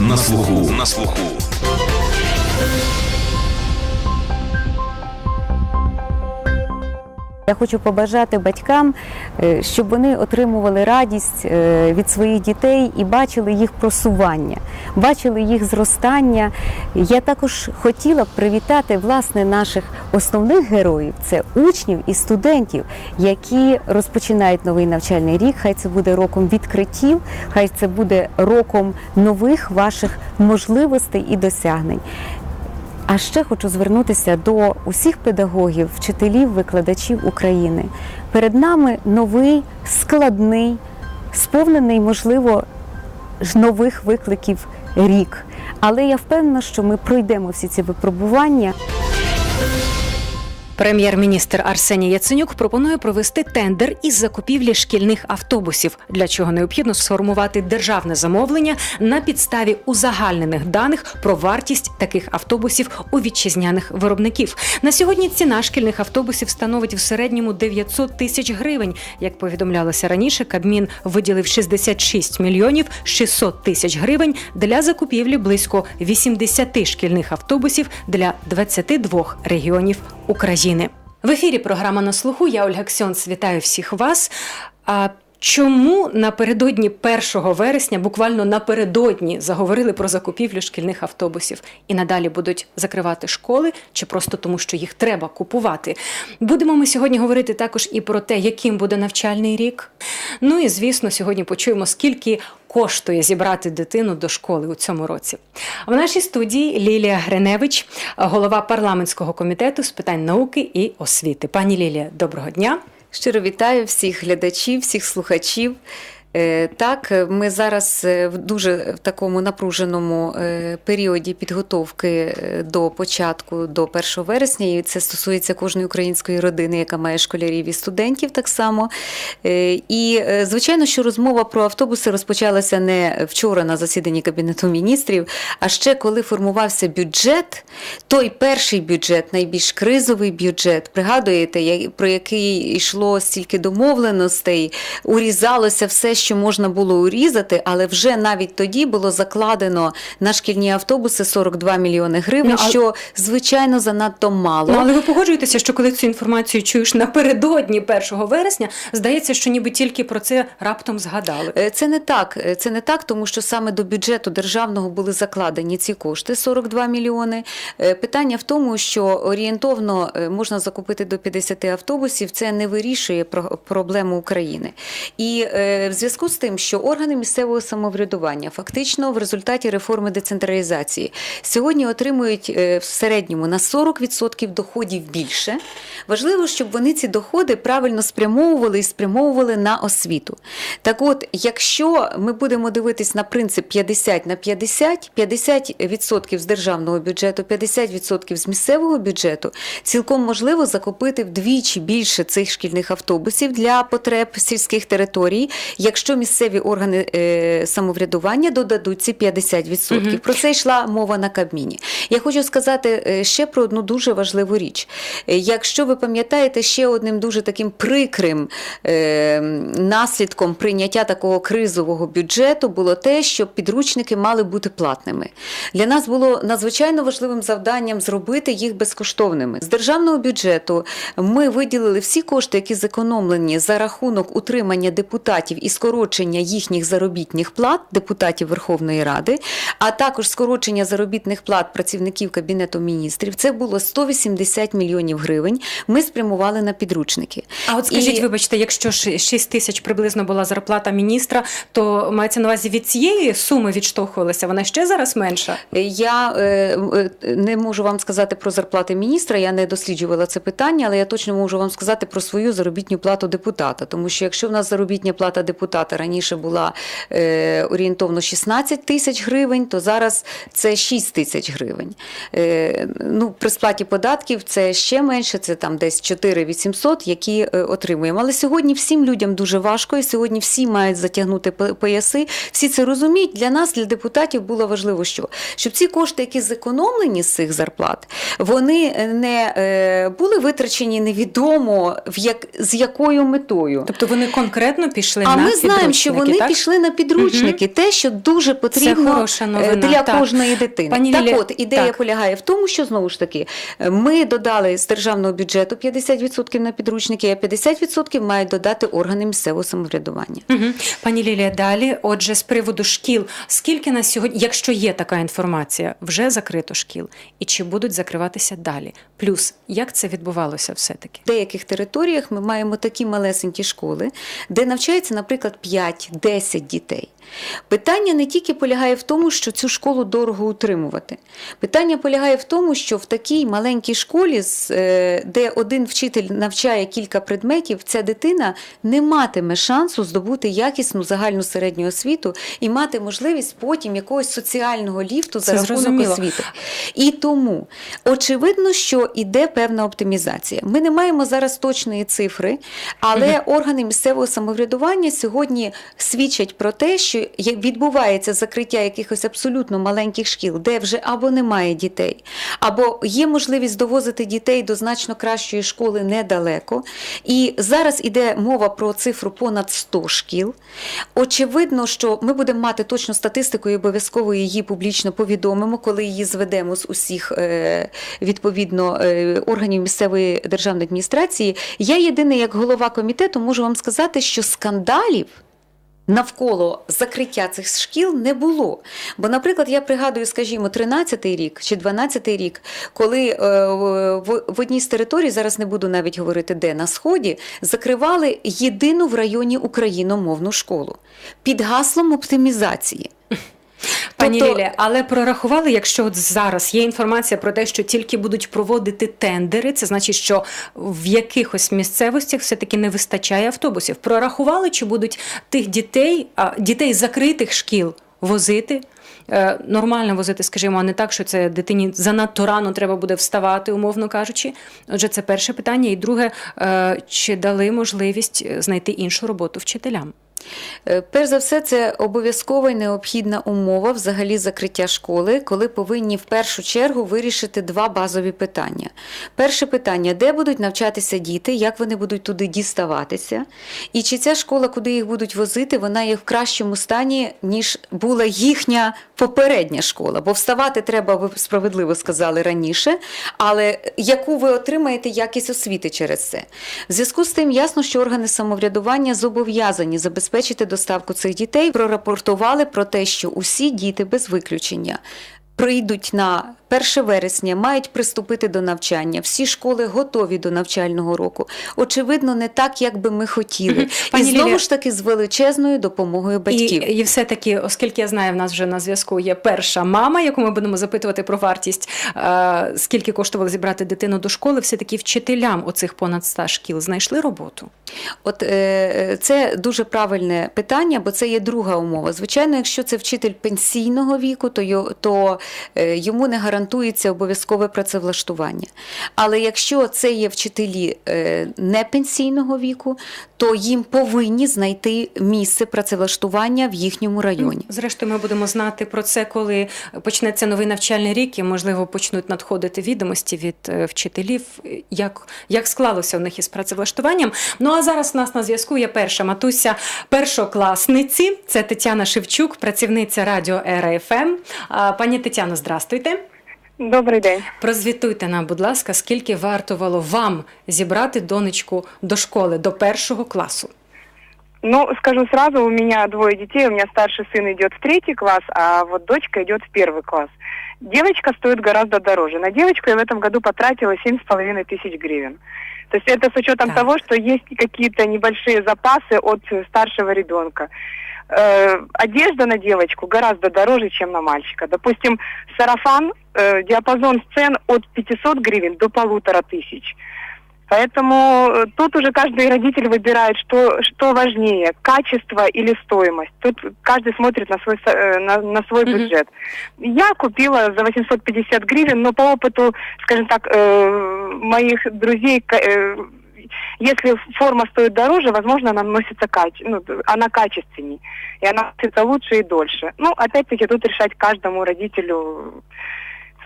на слуху. На слуху. Я хочу побажати батькам, е, щоб вони отримували радість е, від своїх дітей і бачили їх просування, бачили їх зростання. Я також хотіла б привітати власне наших основних героїв це учнів і студентів, які розпочинають новий навчальний рік. Хай це буде роком відкриттів, хай це буде роком нових ваших можливостей і досягнень. А ще хочу звернутися до усіх педагогів, вчителів, викладачів України. Перед нами новий, складний, сповнений, можливо, нових викликів рік. Але я впевнена, що ми пройдемо всі ці випробування. Прем'єр-міністр Арсеній Яценюк пропонує провести тендер із закупівлі шкільних автобусів, для чого необхідно сформувати державне замовлення на підставі узагальнених даних про вартість таких автобусів у вітчизняних виробників. На сьогодні ціна шкільних автобусів становить в середньому 900 тисяч гривень. Як повідомлялося раніше, Кабмін виділив 66 мільйонів 600 тисяч гривень для закупівлі близько 80 шкільних автобусів для 22 регіонів України. В ефірі програма на слуху. Я Ольга Ксьонс. Вітаю всіх вас. Чому напередодні 1 вересня, буквально напередодні, заговорили про закупівлю шкільних автобусів і надалі будуть закривати школи, чи просто тому, що їх треба купувати? Будемо ми сьогодні говорити також і про те, яким буде навчальний рік. Ну і звісно, сьогодні почуємо, скільки коштує зібрати дитину до школи у цьому році. В нашій студії Лілія Гриневич, голова парламентського комітету з питань науки і освіти. Пані Лілія, доброго дня. Щиро вітаю всіх глядачів, всіх слухачів. Е, так, ми зараз е, в дуже в такому напруженому е, періоді підготовки до початку до 1 вересня, і це стосується кожної української родини, яка має школярів і студентів так само. І, звичайно, що розмова про автобуси розпочалася не вчора на засіданні Кабінету міністрів, а ще коли формувався бюджет, той перший бюджет, найбільш кризовий бюджет, пригадуєте, про який йшло стільки домовленостей, урізалося все що можна було урізати, але вже навіть тоді було закладено на шкільні автобуси 42 мільйони гривень, ну, що звичайно занадто мало. Ну, але ви погоджуєтеся, що коли цю інформацію чуєш напередодні 1 вересня, здається, що ніби тільки про це раптом згадали. Е, це не так. Е, це не так, тому що саме до бюджету державного були закладені ці кошти 42 мільйони. Е, питання в тому, що орієнтовно можна закупити до 50 автобусів. Це не вирішує проблему України. І в зв'язку зв'язку з тим, що органи місцевого самоврядування фактично в результаті реформи децентралізації сьогодні отримують е, в середньому на 40% доходів більше. Важливо, щоб вони ці доходи правильно спрямовували і спрямовували на освіту. Так от, якщо ми будемо дивитись на принцип 50 на 50, 50% з державного бюджету, 50% з місцевого бюджету, цілком можливо закупити вдвічі більше цих шкільних автобусів для потреб сільських територій. якщо якщо місцеві органи е, самоврядування додадуть ці 50%. Угу. Про це йшла мова на Кабміні. Я хочу сказати е, ще про одну дуже важливу річ. Е, якщо ви пам'ятаєте, ще одним дуже таким прикрим е, наслідком прийняття такого кризового бюджету було те, що підручники мали бути платними. Для нас було надзвичайно важливим завданням зробити їх безкоштовними. З державного бюджету ми виділили всі кошти, які зекономлені за рахунок утримання депутатів і скорочення скорочення їхніх заробітних плат депутатів Верховної Ради, а також скорочення заробітних плат працівників Кабінету міністрів. Це було 180 мільйонів гривень. Ми спрямували на підручники. А от скажіть, І... вибачте, якщо 6 тисяч приблизно була зарплата міністра, то мається на увазі від цієї суми відштовхувалася? Вона ще зараз менша? Я е, е, не можу вам сказати про зарплати міністра. Я не досліджувала це питання, але я точно можу вам сказати про свою заробітню плату депутата. Тому що якщо в нас заробітня плата депутата зарплата раніше була е, орієнтовно 16 тисяч гривень, то зараз це 6 тисяч гривень. Е, ну, При сплаті податків це ще менше, це там десь 4 800, які е, отримуємо. Але сьогодні всім людям дуже важко, і сьогодні всі мають затягнути пояси. Всі це розуміють. Для нас, для депутатів, було важливо, що щоб ці кошти, які зекономлені з цих зарплат, вони не е, були витрачені невідомо в як з якою метою. Тобто вони конкретно пішли а на знаємо, що вони так? пішли на підручники, те, що дуже потрібно е, новина, для так. кожної дитини. Пані так Лілі, от, ідея так. полягає в тому, що знову ж таки е, ми додали з державного бюджету 50% на підручники, а 50% мають додати органи місцевого самоврядування. Угу. Пані Лілія, далі, отже, з приводу шкіл, скільки на сьогодні, якщо є така інформація, вже закрито шкіл, і чи будуть закриватися далі? Плюс, як це відбувалося все-таки? В деяких територіях ми маємо такі малесенькі школи, де навчається, наприклад, 5-10 дітей. Питання не тільки полягає в тому, що цю школу дорого утримувати. Питання полягає в тому, що в такій маленькій школі, е, де один вчитель навчає кілька предметів, ця дитина не матиме шансу здобути якісну загальну середню освіту і мати можливість потім якогось соціального ліфту за Це рахунок зрозуміло. освіти. І тому очевидно, що іде певна оптимізація. Ми не маємо зараз точної цифри, але органи місцевого самоврядування сьогодні свідчать про те, що відбувається закриття якихось абсолютно маленьких шкіл, де вже або немає дітей, або є можливість довозити дітей до значно кращої школи недалеко. І зараз іде мова про цифру понад 100 шкіл. Очевидно, що ми будемо мати точну статистику і обов'язково її публічно повідомимо, коли її зведемо з усіх е, відповідно е, органів місцевої державної адміністрації. Я єдине, як голова комітету, можу вам сказати, що скандалів. Навколо закриття цих шкіл не було. Бо, наприклад, я пригадую, скажімо, 13-й рік чи 12-й рік, коли е, в, в одній з територій, зараз не буду навіть говорити, де на сході, закривали єдину в районі україномовну школу під гаслом оптимізації. Пані Тобто- Лілія, але прорахували, якщо от зараз є інформація про те, що тільки будуть проводити тендери, це значить, що в якихось місцевостях все-таки не вистачає автобусів. Прорахували, чи будуть тих дітей, дітей закритих шкіл возити? Е, Нормально возити, скажімо, а не так, що це дитині занадто рано треба буде вставати, умовно кажучи. Отже, це перше питання. І друге, е, чи дали можливість е, знайти іншу роботу вчителям? Е, Перш за все, це обов'язкова і необхідна умова взагалі закриття школи, коли повинні в першу чергу вирішити два базові питання. Перше питання: де будуть навчатися діти, як вони будуть туди діставатися, і чи ця школа, куди їх будуть возити, вона є в кращому стані, ніж була їхня попередня школа. Бо вставати треба, ви справедливо сказали раніше, але яку ви отримаєте якість освіти через це? В зв'язку з тим ясно, що органи самоврядування зобов'язані забезпечити доставку цих дітей, прорапортували про те, що усі діти без виключення. Прийдуть на 1 вересня, мають приступити до навчання. Всі школи готові до навчального року. Очевидно, не так, як би ми хотіли. Пані і знову ж таки з величезною допомогою батьків. І, і все-таки, оскільки я знаю, в нас вже на зв'язку є перша мама, яку ми будемо запитувати про вартість, е, скільки коштувало зібрати дитину до школи, все-таки вчителям оцих понад 100 шкіл знайшли роботу. От е, це дуже правильне питання, бо це є друга умова. Звичайно, якщо це вчитель пенсійного віку, то, то е, йому не гарантується обов'язкове працевлаштування. Але якщо це є вчителі е, не пенсійного віку, то їм повинні знайти місце працевлаштування в їхньому районі. Зрештою, ми будемо знати про це, коли почнеться новий навчальний рік, і можливо почнуть надходити відомості від е, вчителів, як, як склалося у них із працевлаштуванням. Ну а зараз у нас на зв'язку є перша матуся першокласниці. Це Тетяна Шевчук, працівниця радіо Ера ФМ. А, Пані Тетяно, здрастуйте. Добрий день. Прозвітуйте нам, будь ласка, скільки вартувало вам зібрати донечку до школи, до першого класу? Ну, скажу сразу, у меня двое детей, у меня старший сын идет в третий класс, а вот дочка идет в первый класс. Девочка стоит гораздо дороже. На девочку я в этом году потратила семь с половиной тысяч гривен. То есть это с учетом Так. того, что есть какие-то небольшие запасы от э, старшего ребенка. Э, одежда на девочку гораздо дороже, чем на мальчика. Допустим, сарафан, э, диапазон цен от 500 гривен до полутора тысяч. Поэтому э, тут уже каждый родитель выбирает, что, что важнее, качество или стоимость. Тут каждый смотрит на свой, э, на, на свой Мгм. бюджет. Я купила за 850 гривен, но по опыту, скажем так, э, моих друзей, э, если форма стоит дороже, возможно, она носится каче- ну, она качественней, и она носится лучше и дольше. Ну, опять-таки, тут решать каждому родителю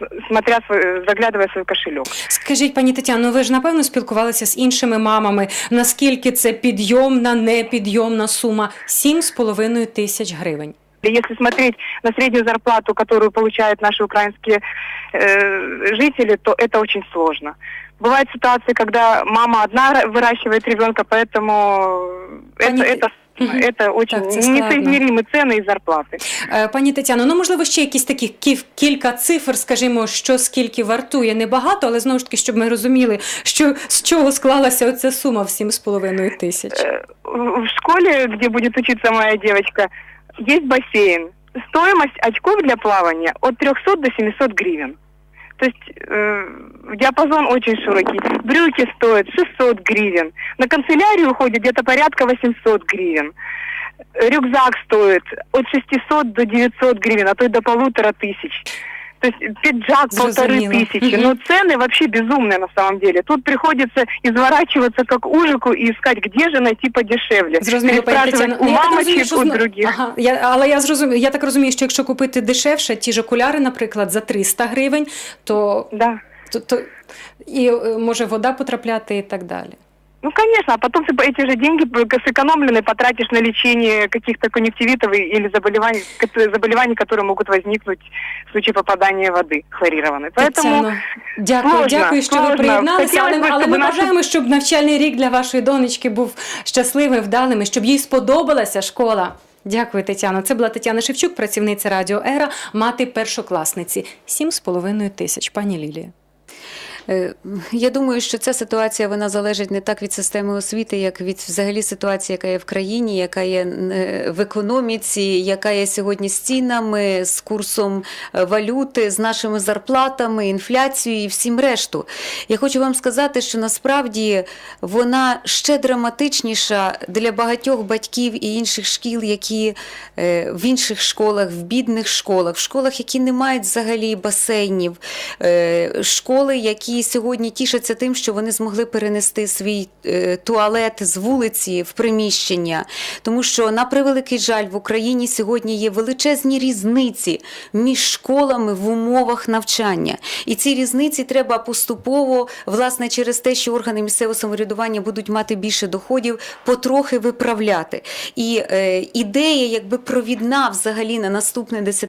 с- смотря, свой- заглядывая в свой кошелек. Скажіть, пані Тетяно, ви ж напевно спілкувалися з іншими мамами. Наскільки це підйомна, непідйомна сума? 7,5 тисяч гривень. И Если смотреть на среднюю зарплату, которую получают наши украинские э, жители, то это очень сложно. Бывают ситуации, когда мама одна ра- выращивает ребенка, поэтому это, Они- это, Мгм. это очень Так, це складно. несоизмеримые цены и зарплаты. Е, Пані Тетяно, ну можливо ще якісь такі ків- кілька цифр, скажімо, що скільки вартує небагато, але знову ж таки, щоб ми розуміли, що з чого склалася оця сума в 7,5 тисяч. Э, в в школе, где будет учиться моя девочка, есть бассейн. Стоимость очков для плавания от 300 до 700 гривен. То есть э, диапазон очень широкий. Брюки стоят 600 гривен. На канцелярию уходит где-то порядка 800 гривен. Рюкзак стоит от 600 до 900 гривен, а то и до полутора тысяч. То есть пиджак полторы Зрозуміло. тысячи. Мгм. Ну, цены вообще безумные на самом деле. Тут приходится изворачиваться как ужику и искать, где же найти подешевле. Зрозуміло, пані Переспрашивать Тетяно. у Ну, я так розумію, мамочек, що у зно- других. Ага, я, але я зрозумію, я так розумію, що якщо купити дешевше, ті ж окуляри, наприклад, за 300 гривень, то, Да. то, то і е, може вода потрапляти і так далі. Ну, конечно, а потом ты по- эти же деньги п- сэкономленные потратишь на лечение каких-то конъюнктивитов и- или заболеваний, кот- заболеваний, которые могут возникнуть в случае попадания воды хлорированной. Поэтому Тетяно, дякую, сложно, дякую, що ви сложно. приєдналися. Але, Хотілося б, але щоб ми наші- бажаємо, щоб навчальний рік для вашої донечки був щасливим, вдалим, і щоб їй сподобалася школа. Дякую, Тетяно. Це була Тетяна Шевчук, працівниця Радіо Ера, мати першокласниці. Сім з половиною тисяч. Пані Лілія. Е, Я думаю, що ця ситуація вона залежить не так від системи освіти, як від взагалі ситуації, яка є в країні, яка є е, в економіці, яка є сьогодні з цінами, з курсом е, валюти, з нашими зарплатами, інфляцією і всім решту. Я хочу вам сказати, що насправді вона ще драматичніша для багатьох батьків і інших шкіл, які в інших школах, в бідних школах, в школах, які не мають взагалі басейнів, школи, які сьогодні тішаться тим, що вони змогли перенести свій е, туалет з вулиці в приміщення. Тому що, на превеликий жаль, в Україні сьогодні є величезні різниці між школами в умовах навчання. І ці різниці треба поступово, власне, через те, що органи місцевого самоврядування будуть мати більше доходів, потрохи виправляти. І е, ідея, якби провідна взагалі на наступне десятиліття,